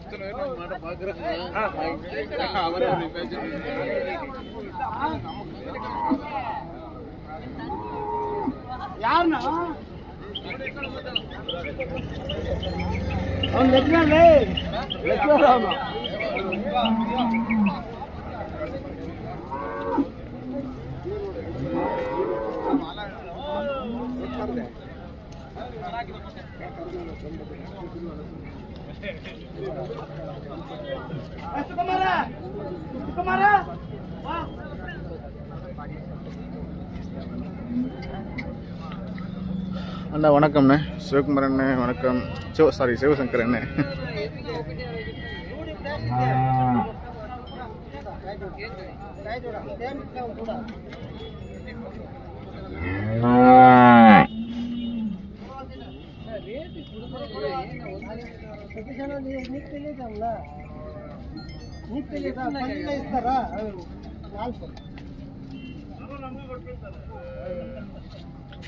இத்தனை பேர் நம்ம மாட்டை பாக்குறாங்க அவரே அப்படி ಯಾರನ್ನ ಅವ್ನು ಲೆಕ್ಕನಲ್ಲಿ ಲೆಕ್ಕಲ್ಲ ಅವನು ಸುಕುಮಾರ ಸುಕುಮಾರ. அண்ணா வணக்கம்ண்ணே. சிவகுமார் அண்ணே வணக்கம். சிவ சாரி சிவசங்கர் அண்ணே నీకు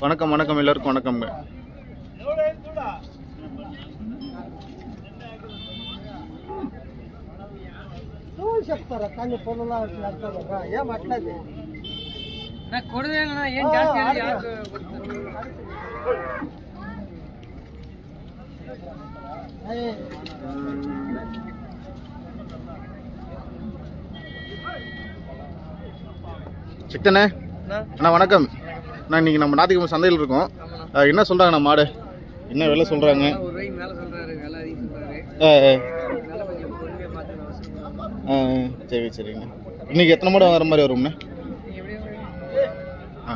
తెలియదమ్మా నీకు తెలియదా పన్నెండు ఇస్తారా నాలుగు வணக்கம் வணக்கம் எல்லாருக்கும் வணக்கம்ங்க నువ్వు చెప్తారా కానీ పొలంలో నడతారా ఏం అట్లది ఏయ్, சிக்கனே அண்ணா வணக்கம் நான் இன்னைக்கு நம்ம ஞாயிற்றுக்கிழமை சந்தையில் இருக்கோம். என்ன சொல்கிறாங்க நம்ம மாடு? என்ன விலை சொல்கிறாங்க சரி சரிங்க இன்னைக்கு எத்தனை மாடு வாங்குற மாதிரி வரும்ண்ணே? ஆ.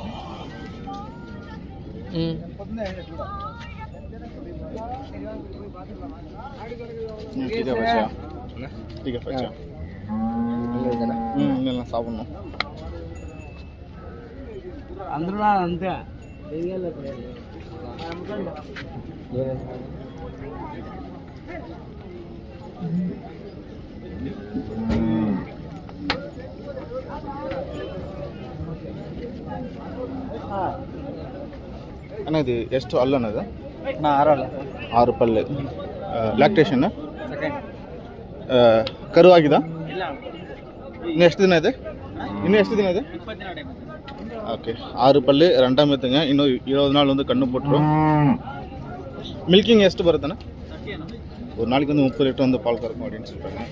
ठीक है बच्चा ठीक है बच्चा साबुन అందరూ అంతే Ah. ಅಣ್ಣ ಇದು ಎಷ್ಟು ಅಲ್ಲ ಅನ್ನೋದು ನಾ ಆರಲ್ಲ ಆರು ಪಲ್ಲೆ ಲ್ಯಾಕ್ಟೇಷನ್ ಸೆಕೆಂಡ್ ಕರು ಇಲ್ಲ ಇನ್ನು ಎಷ್ಟು ದಿನ ಇದೆ ಇನ್ನು ಎಷ್ಟು ದಿನ ಇದೆ ಇಪ್ಪತ್ತಿನ ಟೈಮ್ ஓகே ஆறு பல்லு ரெண்டாம் எத்துங்க இன்னும் இருபது நாள் வந்து கண்ணு போட்டுரும் மில்கிங் ಎಷ್ಟು ಬರುತ್ತಣ್ಣ ஒரு நாளைக்கு வந்து முப்பது லிட்டர் வந்து பால் கறக்கும் அப்படின்னு சொல்கிறாங்க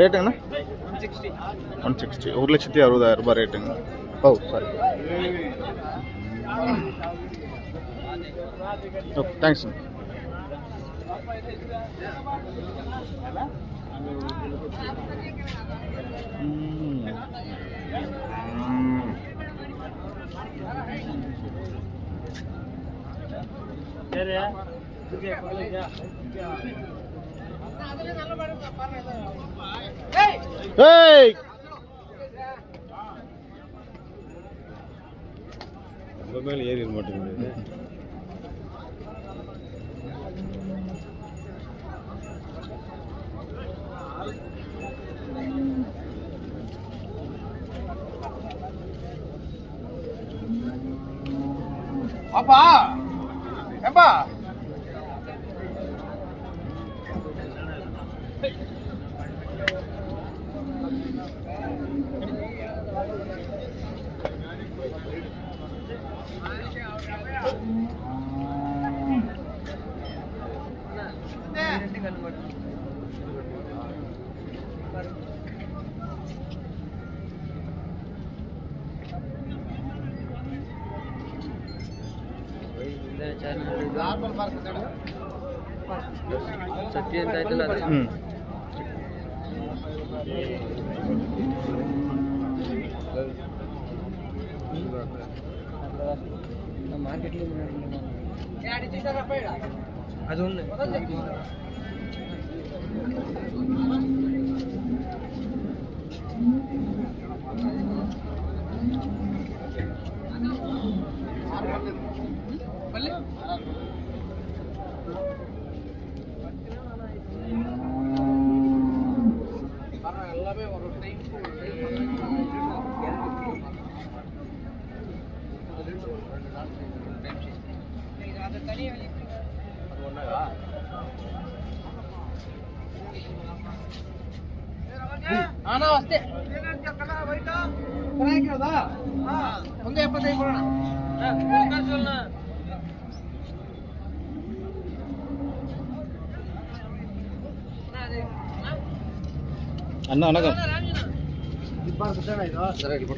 ரேட்டுங்கண்ணா ಒನ್ ಸಿಕ್ಸ್ಟಿ ஒன் சிக்ஸ்டி ஒரு லட்சத்தி அறுபதாயிரம் ரூபாய் ரேட்டுங்க oh sorry Oh, thanks. Hmm. Hey! Hey! மேலே ஏறிட மாட்டேங்குது. ಸತ್ಯ ಅಂತ ಆಯ್ತಲ್ಲ ಅದು. ಹ್ಞೂ ಆನಾ ಅಷ್ಟೇ ಚೆನ್ನಾಗಿರೋದಾ ಒಂದು ಎಪ್ಪತ್ತೈದು ಕೊಡೋಣ அண்ணா வணக்கம்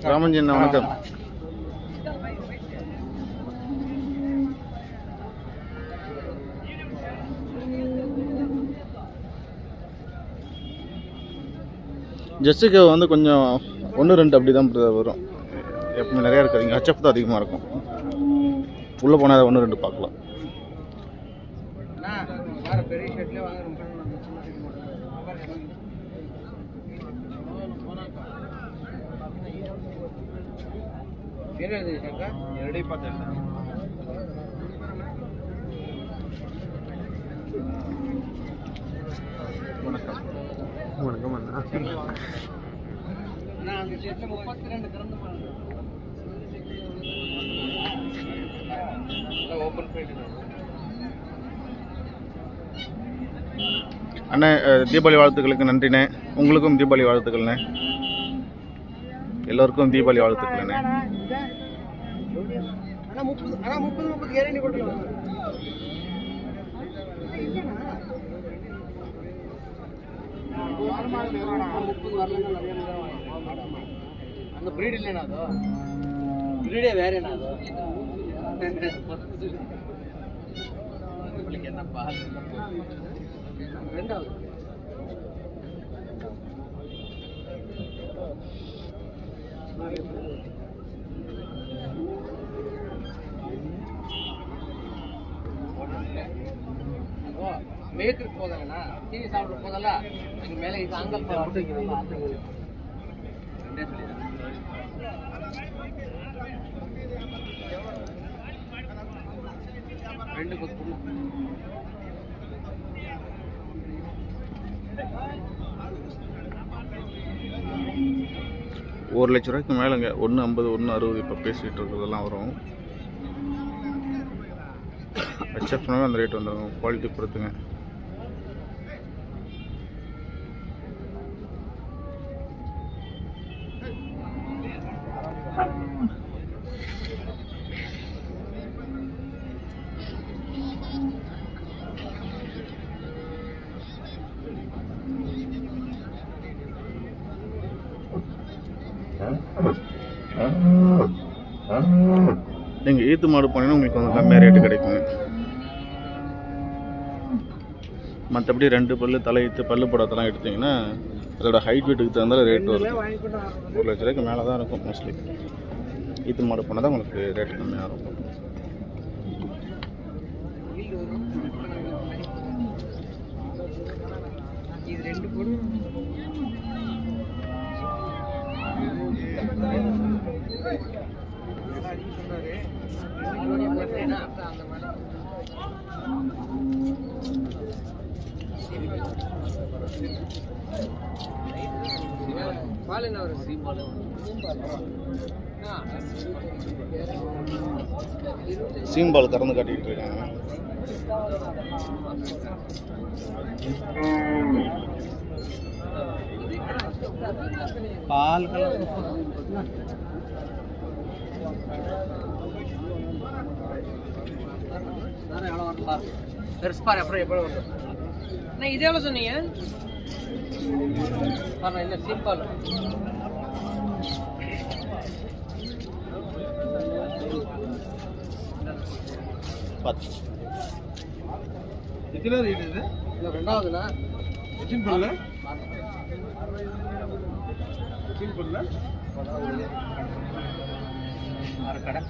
ராமன்ஜி அண்ணா வணக்கம் ஜெர்சிக்கு வந்து கொஞ்சம் ஒன்று ரெண்டு அப்படி தான் வரும். எப்பவுமே நிறையா இருக்காதுங்க ஹச்எஃப் தான் அதிகமாக இருக்கும். உள்ளே போனால் ஒன்று ரெண்டு பார்க்கலாம். வணக்கம் அண்ணே தீபாவளி வாழ்த்துக்களுக்கு நன்றிண்ணே. உங்களுக்கும் தீபாவளி வாழ்த்துக்கள்ண்ணே. எல்லோருக்கும் தீபாவளி வாழ்த்துக்கள்ண்ணே. முப்பது முப்பது அந்த பிரீட் இல்லைனா அது? ப்ரீடே வேறேனா அது? உங்களுக்கு என்னப்பா ரெண்டாவது. Oh. மேய்க்கிறதுக்கு போதாங்கண்ணா தீனி சாப்பிட போதல்ல இது மேலே இது அங்கல் ரெண்டு பத்து ஒரு லட்ச ரூபாய்க்கு மேலேங்க. ஒன்று ஐம்பது ஒன்று அறுபது இப்போ பேசிகிட்டு இருக்கிறதெல்லாம் வரும். ஹெச்எஃப்னாவே அந்த ரேட் வந்துடும் குவாலிட்டி பொறுத்துங்க நீங்கள் ஈத்து மாடு போனீங்கன்னா உங்களுக்கு கொஞ்சம் கம்மியாக ரேட்டு கிடைக்குங்க மற்றபடி ரெண்டு பல்லு தலையீத்து பல்லு படத்தெல்லாம் எடுத்தீங்கன்னா அதோட ஹைட் வெயிட்டுக்கு தகுந்த ரேட் வரும். ஒரு லட்ச ரூபாய்க்கு மேலே தான் இருக்கும் மோஸ்ட்லி ஈத்து மாடு போனால் தான் உங்களுக்கு ரேட்டு கம்மியாக இருக்கும். இது ரெண்டு பொருள் பால் என்ன வரும் சீம்பால் கறந்து காட்டிக்கிட்டு இருக்காங்க. பால் பெருசு பாரு அப்புறம் எவ்வளோ வரும் அண்ணா இது எவ்வளோ சொன்னீங்க? பாருண்ணா இல்லை சீம்பால் பத்து. எத்தனை ரேட் இது? ரெண்டாவதுண்ணா. எத்தனை பல்ல ஆறு கடை.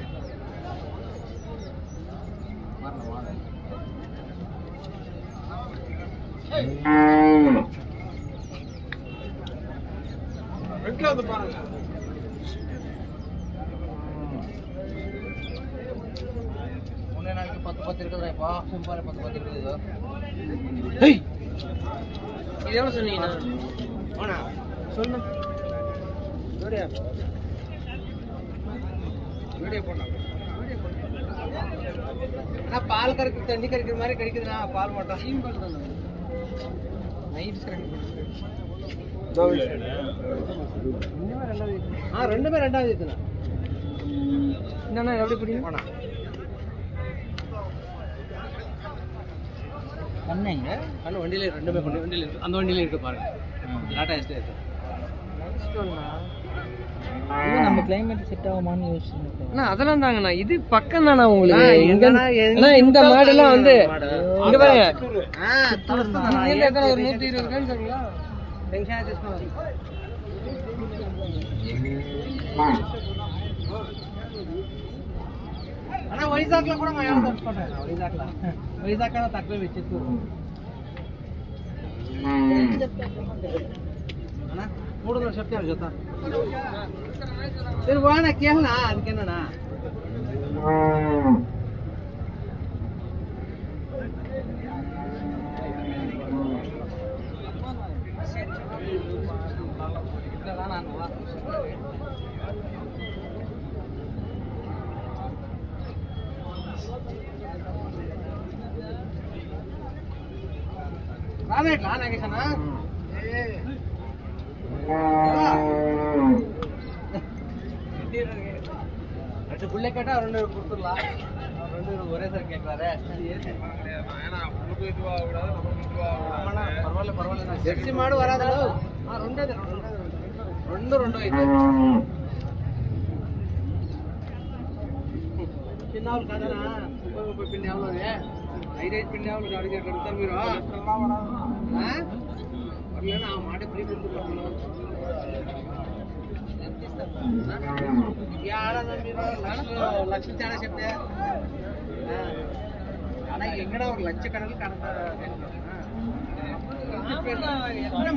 மாறணும் வாங்க. வெட்டில் வந்து பாருங்க ஒன்றே நாளைக்கு பத்து பத்து இருக்குதுண்ணா இப்போ சிம்பால் பத்து பத்து இருக்குது இது. எவ்வளோ சொன்னீங்கண்ணா ஆனா சொல்லு. வீடியோ வீடியோ போடலாம். அண்ணா பால் கறக்கு தண்ணி கறிக்கிற மாதிரி கிடைக்குதுண்ணா பால் மட்டும். நைட் ஆ ரெண்டுமே ரெண்டாவது இருக்குண்ணா என்னண்ணா எப்படி பிடிக்கும்? போனா. கண்ணுங்க கண்ணு வண்டியில ரெண்டுமே கொண்டு வண்டியில அந்த வண்டியில இருக்கு பாருங்க. டாடா எஸ்டே இருக்கு. நம்ம கிளைமேட் செட் ஆகுமான்னு யோசிச்சு அண்ணா அதெல்லாம் தாங்கண்ணா இது பக்கம் தானே உங்களுக்கு எங்க அண்ணா இந்த மாடெல்லாம் வந்து இங்க பாருங்க இங்க எத்தனை ஒரு நூத்தி இருபது ரூபான்னு சொல்லுங்களா டென்ஷன் ஆச்சு అన్న వైజాగ్లో కూడా మా ఎవరు తెచ్చుకుంటారు వైజాగ్లో వైజాగ్ కన్నా తక్కువ వెచ్చిత్తు అన్న ¿Qué es eso? ¿Qué ¿Qué es ¿Qué. ரெண்டு புள்ளை கேட்டா ரெண்டு கொடுத்துடலாம் ரெண்டு ஒரே சார் கேட்கறாரு ஏன்னா உங்களுக்கு இதுவாக கூடாது நமக்கு இதுவாக పర్వాలేదు పర్వాలేదు జెర్సీ మాడు వరాదు రెండే రెండు రెండు అయితే చిన్న వాళ్ళు కదనా ముప్పై ముప్పై పిండి ఆవులోనే ఐదైదు పిండి ఆవులు అడిగి అడుగుతారు మీరు లక్ష లక్ష తేడా చెప్తే అలా ఎక్కడ ఒక లక్ష కడలు కడతా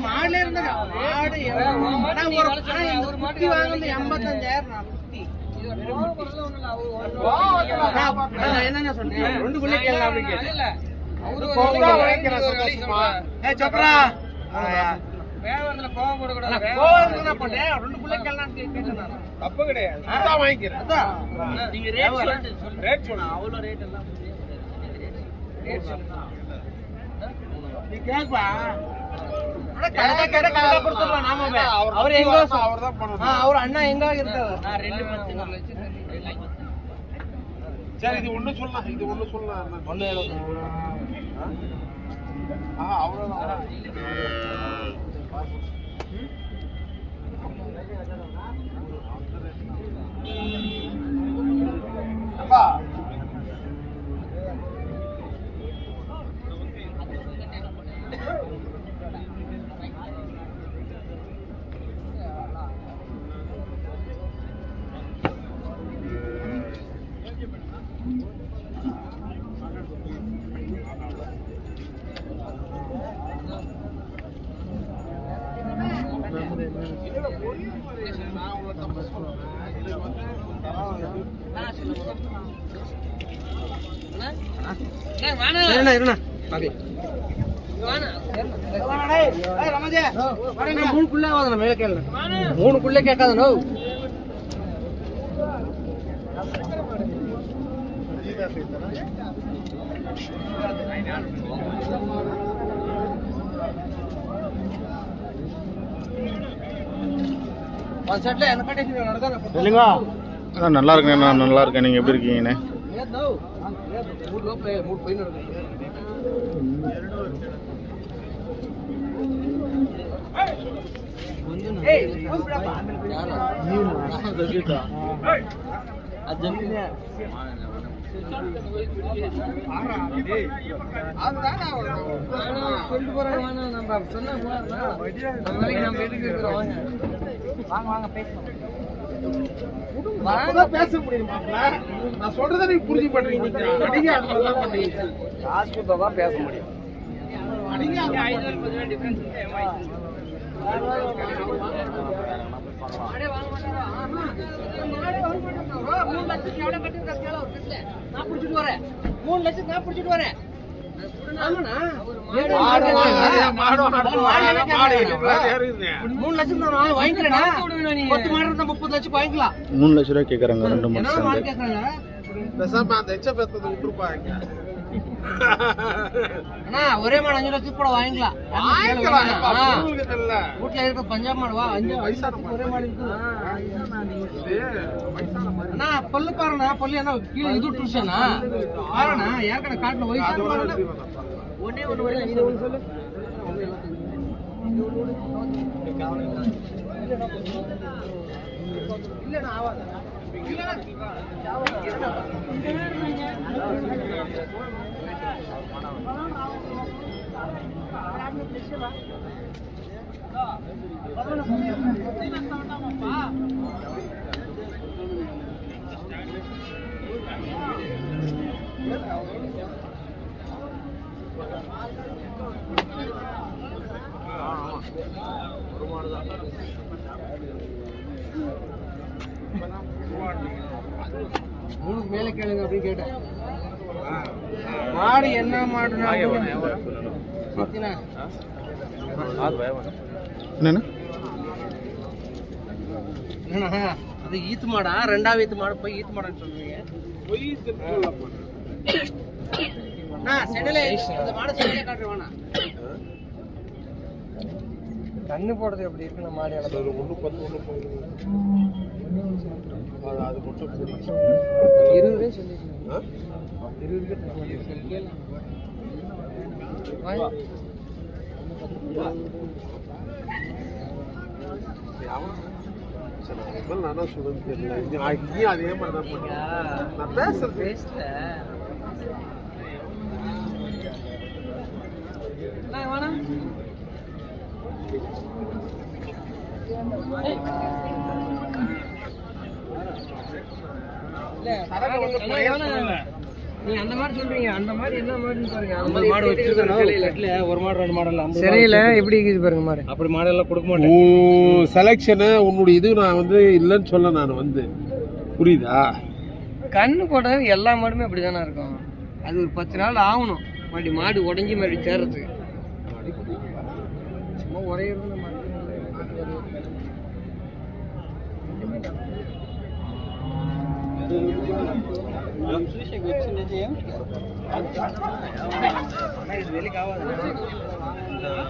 மாடல இருந்தா மாடு ஆனா ஒரு ஆனா இந்த குட்டி வாங்குறது எண்பத்தஞ்சாயிரம் நான் குட்டி நான் என்னென்ன சொன்னேன் ரெண்டு புள்ளி கேட்கலாம் அப்படின்னு கேட்டேன் ஏய் சோப்ரா தப்பு கிடையாது. வாங்கிக்கிறேன். நீங்க ரேட் சொல்லிட்டு ரேட் சொன்னா அவ்வளோ ரேட் எல்லாம் ரேட் சொல்லுங்க. நீ கேப்பா. அவர் எங்க அவர் தான் அவர் அண்ணா எங்க இருக்காரு? நான் ரெண்டு சரி இது ஒண்ணு சொல்லலாம் இது ஒண்ணு சொல்லலாம் ஒண்ணு 啊，好了好了。爸。மூணுக்குள்ள ஆகாதுண்ணா மேல கேளு மூணுக்குள்ள இல்லைங்களா நல்லா இருக்கேண்ணா நல்லா இருக்கேன் நீங்க எப்படி இருக்கீங்கண்ணே சொல்லிட்டு வாங்க வாங்க பேசலாம் அப்பதான் பேச முடியும். நான் சொல்றதை நீங்க புரிஞ்சு பண்றீங்க நீங்க தான் காசு தான் பேச முடியும். மூணு லட்சம் நான் பிடிச்சிட்டு வரேன். மாடு வாங்க, மாடு இருக்குல்ல, இருக்குது. மூணு லட்சம் நான் வாங்கிக்கிறேன் பத்து மாடு இருந்தா முப்பது லட்சம் வாங்கிக்கலாம் மூணு லட்ச ரூபா கேட்குறாங்க ரெண்டு கேட்கறாங்க பேசாம அந்த எச்ச பெத்ததை விட்டுருப்பாங்க. அண்ணா ஒரே மாடு அஞ்சு லட்சம் கூட வாங்கிக்கலாம். வீட்டுல இருக்க பஞ்சாப் மாடு வா அஞ்சு. ஒரே மாடு அண்ணா பல்லு பாருண்ணா பல்லு என்ன கீழே இது விட்டுருச்சாண்ணா பாருண்ணா ஏற்கனவே காட்டுல வயசான மாடு ஒன்னே ஒண்ணு சொல்லு. இல்லண்ணா ஆவாது ஒரு மாடுதான் மூணுக்கு மேல கேளுங்க அப்படின்னு கேட்டேன். மாடு என்ன மாடுனா என்னண்ணே? அது ஈத்து மாடா? ரெண்டாவது ஈத்து மாடு போய் ஈத்து மாடுன்னு வேணா கண்ணு போடுறது எப்படி இருக்கு நம்ம மாடு? ஒண்ணு பத்து ஒண்ணு போகுது அது அது மட்டும் இருபதே நான் சொல்றேன்னு தெரியல. இங்கேயும் அதே மாதிரி தான். நான் பேசுறது. பேசல. வேணாம். நீங்க அந்த மாதிரி சொல்றீங்க. அந்த மாதிரி என்ன மாடுன்னு பாருங்க. அந்த மாடு வச்சிருக்கோம் ஒரு மாடு ரெண்டு மாடு சரியில்ல எப்படி இருக்குது பாருங்க மாடு? அப்படி மாடு எல்லாம் கொடுக்க மாட்டேன். செலெக்ஷனு உன்னுடைய இது நான் வந்து இல்லைன்னு சொல்ல நான் வந்து. புரியுதா? கண்ணு போட்டது எல்லா மாடுமே அப்படிதானே இருக்கும். அது ஒரு பத்து நாள் ஆகணும். மறுபடி மாடு உடஞ்சி மறுபடி சேர்றதுக்கு. சும்மா ஒரே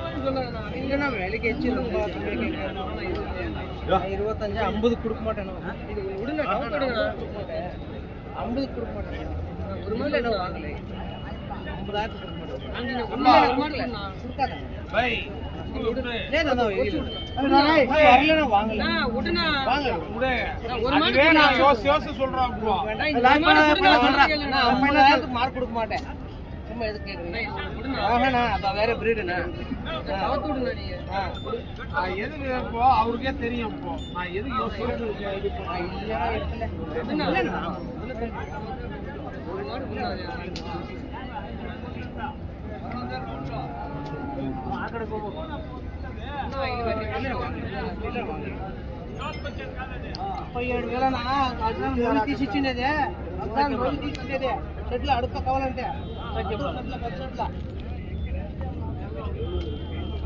இடத்துல மாடு இல்லைண்ணா வேலைக்கு வச்சு இருபத்தஞ்சு ஐம்பது கொடுக்க மாட்டேன் இது விடுங்க ஐம்பது கொடுக்க மாட்டேன் ஒரு மாதிரி என்ன வாங்கலை ஐம்பதாயிரத்துக்கு கொடுக்க மாட்டேன் கொடுக்காத மார்க் கொடுக்க மாட்டேன் சும்மா எதுக்கு கேக்குறீங்க வேற பிரீடுண்ணா எதுக்கு இப்போ அவருக்கே தெரியும் இப்போ நான் எதுக்கு யோசிச்சு ఏడు వేలనా రోజు తీసి ఇచ్చిండేది అద్దాలు రోజు తీసి ఇచ్చిండేది చెట్లు అడుక్క కావాలంటే చెట్లు పెద్ద చెట్ల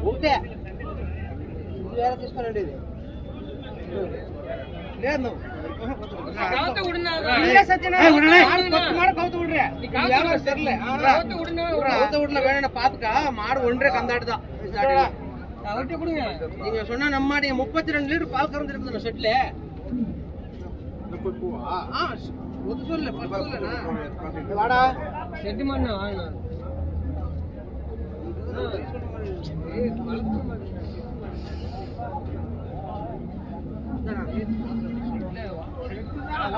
ఒకటే ఇది వేరే తీసుకోనండి ఇది மாடு ஒன்றே கந்தாடுதான். நீங்க சொன்னா நம்ம முப்பத்தி ரெண்டு லிட்டர் பால் கறந்துருக்குது ஷெட்ல ஒத்து சொல்லு வாடா. செட்டு மண்ணு?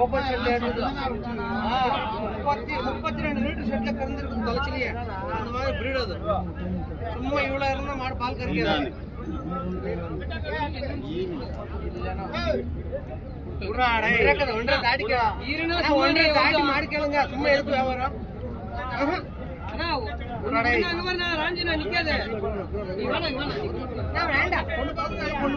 ஓபன் ஷெட்ல முப்பத்தி முப்பத்தி ரெண்டு லிட்டர் ஷெட்ல கறந்துருக்கு தலைச்சிலேயே அந்த மாதிரி பிரீட் அது. சும்மா இவ்வளவு இருந்தா மாடு பால் கறக்காது ஒன்றரை தாடிக்க. தாடி மாடு கேளுங்க சும்மா எதுக்கு வியாபாரம். ராஞ்சினா நிக்காத. வேண்டாம். கொண்டு பார்த்து கொண்டு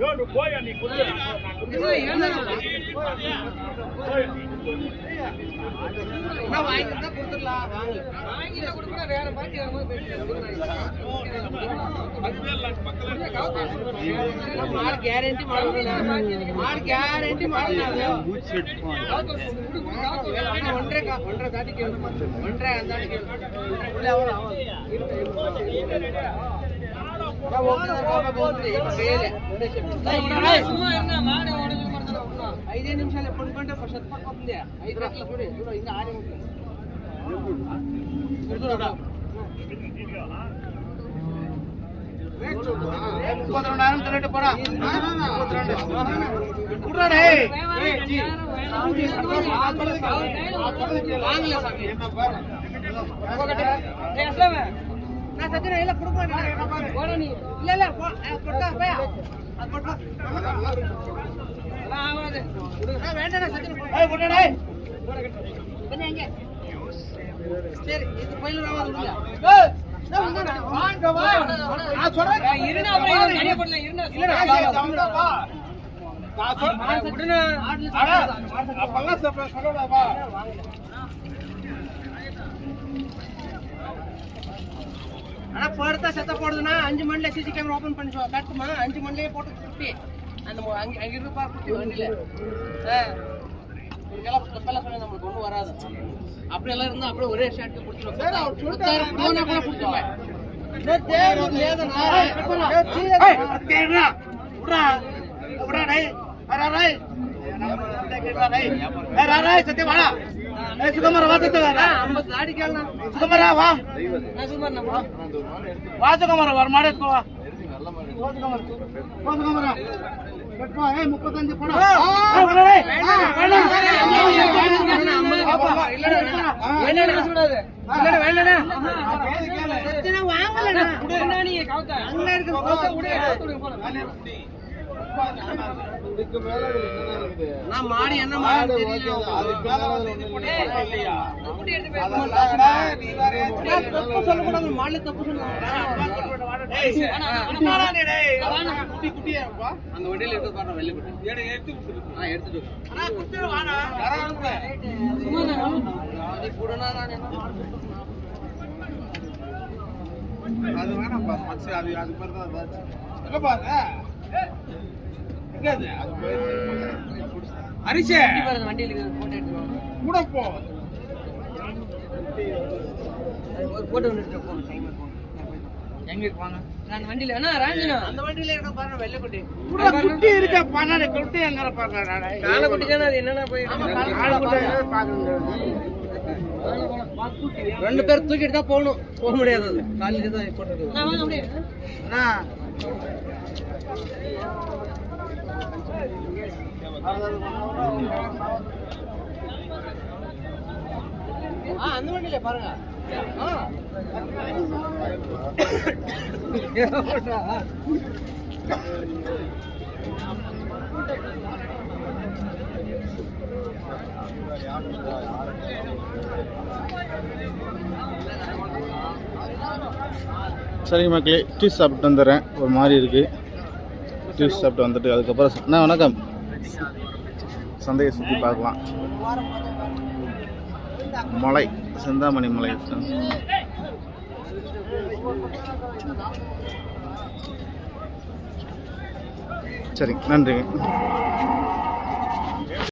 நோடு போய் நீ கேரண்டி மாடு கேரண்டி மாடு ஒன்றரை ஒன்றரை காட்டி ஒன்றரை அந்த ఐదే నిమిషాలు ఎప్పుడు పంటే షట్ పట్టుకుంది ఐదు గంటల చూడు చూడు ఇంకా ఆడి ఉంటుంది ముప్పది நான் சத்திர இல்ல மாட்டேன் போடா நீ. இல்ல இல்ல போட்டா போய் அது போட்டா ஆகாது. வேண்டாம் கொஞ்சம் எங்க சரி இது பையில நான் சொல்றேன் அப்புறம். அப்பெல்லாம் ஆனா போடுறதா செத்த போடுதுன்னா அஞ்சு மணில சிசி கேமரா ஓபன் பண்ணி சொ- கட்டுமா அஞ்சு மணிலேயே போட்டு குட்டி அந்த அங்க அங்க பாரு குட்டி வண்டியில. இதுக்கெல்லாம் தப்பெல்லாம் சொல்லி நம்மளுக்கு ஒண்ணும் வராது. அப்படி எல்லாம் இருந்தா அப்படியே ஒரே பத்தாயிரம் போனா கூட கொடுத்துருவேன். ஐம்பது சுகுமாரா சுகுமாரா வா. வா. சுகுமாரா ஒரு மாடு எடுத்துக்கோ வா. சுகுமாரா. పెట్టుకో ఏ ముప్పతని చెప్పడం வாங்கலண்ணா. அங்க இருக்கு. விடு, போடா. நான் மாடி என்ன மாடு தெரியல. தப்பு மாடு தப்பு அந்த வண்டியில எடுத்து பாருங்க குட்டி ஆ எடுத்துட்டு சும்மா நான் அது கூடனா நான் என்ன அது வேணாம்ப்பா மச்சி அது அது மாதிரி தான் எங்க பாருங்க குட்டி வா. கூட போ. ஒரு photo ஒண்ணு எடுத்து போ, time ஆ போ. எங்க வாங்க. நான் அந்த வண்டியில அண்ணா, ராஞ்சனா. அந்த வண்டியில இருக்க பாருங்க வெள்ளை குட்டி. கூட குட்டி இருக்க பண்ணாரு குட்டி எங்க காலை குட்டி தானே, அது என்னென்ன போய் ரெண்டு பேர் தூக்கிட்டு தான் போகணும். போக முடியாது அது. காலையில தான் நான் வாங்க அப்படியே. ஆ அந்த வண்டியில பாருங்க. சரிங்க மக்களே டீ சாப்பிட்டு வந்துடுறேன். ஒரு மாதிரி இருக்குது டீஸ் சாப்பிட்டு வந்துட்டு அதுக்கப்புறம் அண்ணா வணக்கம். சந்தையை சுற்றி பார்க்கலாம். மலை செந்தாமணி மலை. சரி நன்றிங்க